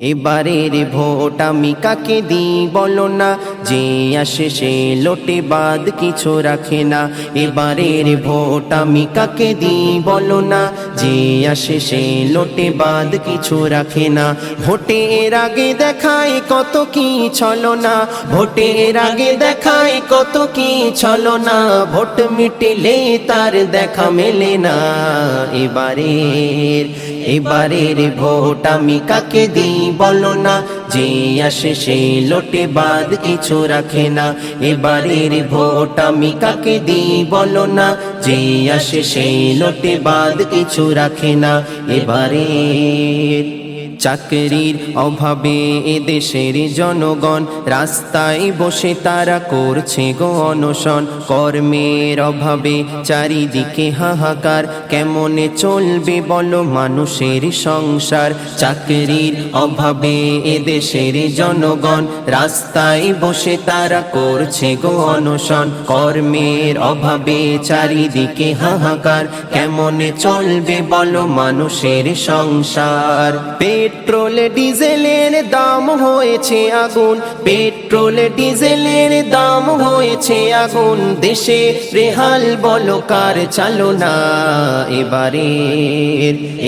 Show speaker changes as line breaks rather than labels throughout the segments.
এবারের ভোট আমি কাকে দিই বলো না। যে আসে সে লোটে বাদ কিছু রাখে না। এবারের ভোট আমি কাকে দিই বলো না। যে আসে সে লোটে বাদ কিছু রাখে না। ভোটের আগে দেখায় কত কি ছলো না। ভোটের আগে দেখায় কত কি ছলো না। ভোট মিটিলে তার দেখা মেলে না। এবারের এবারের ভোট আমি কাকে দিই বলো না, যে আসে সে লোটে বাদ কিছু রাখে না। এবারের ভোট আমি কাকে দিই বলো না, যে আসে সেই লোটে বাদ কিছু রাখে না। এবারের চাকরির অভাবে এদেশের জনগণ রাস্তায় বসে তারা করছে গো অনশন। কর্মের অভাবে চারিদিকে হাহাকার, কেমনে চলবে বলো মানুষের সংসার? চাকরির অভাবে এদেশের জনগণ রাস্তায় বসে তারা করছে গো অনশন। কর্মের অভাবে চারিদিকে হাহাকার, কেমনে চলবে বলো মানুষের সংসার? পেট্রোল ডিজেলের দাম হয়েছে আগুন। পেট্রোল ডিজেলের দাম হয়েছে আগুন। দেশে রেহাল বলো কার চালো না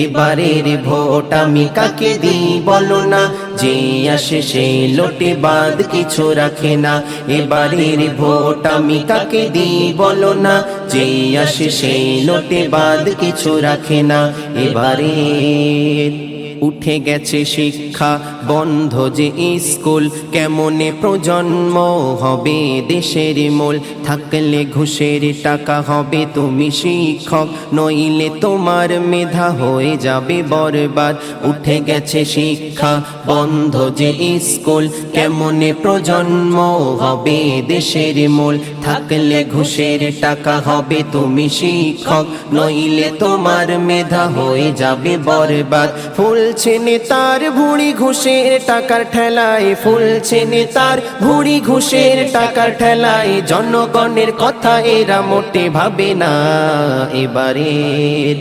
এবারের ভোট আমি কাকে দিই বলো না। যে আসে সে লোটে বাদ কিছু রাখে না। এবারের ভোট আমি কাকে দিই বলো না। যে আসে সে লোটে বাদ কিছু রাখে না। এবারের উঠে গেছে শিক্ষা। বন্ধ যে স্কুল, কেমনে প্রজন্ম হবে দেশের মূল? থাকলে ঘুষের টাকা হবে, তুমি শিক্ষক। নইলে তোমার মেধা হয়ে যাবে বরবাদ। উঠে গেছে শিক্ষা, বন্ধ যে স্কুল, কেমনে প্রজন্ম হবে দেশের মূল? থাকলে ঘুষের টাকা হবে, তুমি শিক্ষক। নইলে তোমার মেধা হয়ে যাবে বরবাদ। ফুলছে নেতার ভুড়ি ঘুষের টাকার ঠেলায়, ফুলছে নেতার ভুড়ি ঘুষের টাকার ঠেলায়। জনগণের কথা এরা মোটে ভাবে না, এবারের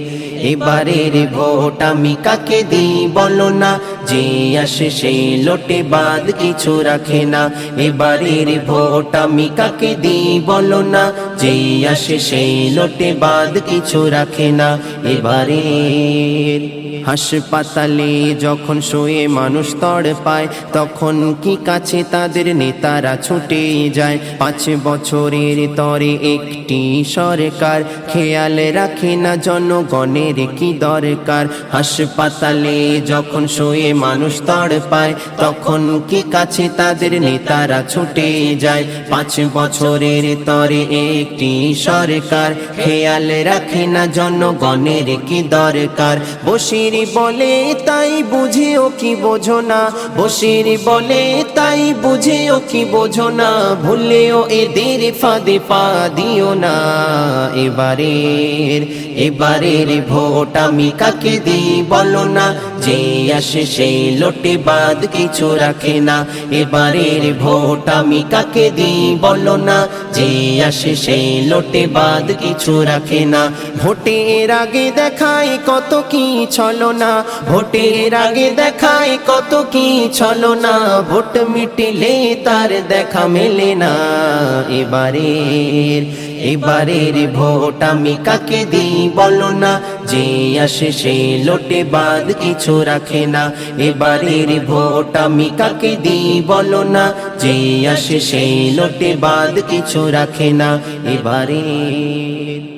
এবারের ভোট আমি কাকে দিই বলো না। যে আসে সেই লোটে বাদ কিছু রাখে না। এবারের ভোট আমি কাকে দিই বলো না। যে আসে সেই লোটে বাদ কিছু রাখে না, এবারের। হাসপাতালে যখন শুয়ে মানুষ তড় পায়, তখন কি কাছে তাদের নেতারা ছুটে যায়? পাঁচ বছরের তরে একটি সরকার, খেয়াল রাখে না জনগণের কি দরকার? হাসপাতালে যখন শুয়ে মানুষ তড় পায়, তখন কি কাছে তাদের নেতারা ছুটে যায়? পাঁচ বছরের তরে একটি সরকার, খেয়াল রাখে না জনগণের কি দরকার? বসির বলে তাই বুঝেও কি বোঝো না। বসির বলে তাই বুঝেও কি বোঝো না। ভুলেও এদের ফাঁদে পা দিও না। এবারের এবারের ভোট আমি কাকে দিই বলো না। যে আসে সেই লোটে বাদ কিছু রাখে না। এবারের ভোট আমি কাকে দিই বলো না। যে আসে সেই লোটে বাদ কিছু রাখে না। ভোটের আগে দেখায় কত কি ছলো না ভোটের আগে দেখায় কত কি ছলো না ভোট মিটিলে তার দেখা মেলে না। এবারে এবারের ভোট আমি কাকে দিই বলো না। যে আসে সে লোটে বাদ কিছু রাখে না। এবারের ভোট আমি কাকে দিই বলো না। যে আসে সে লোটে বাদ কিছু রাখে না। এবারের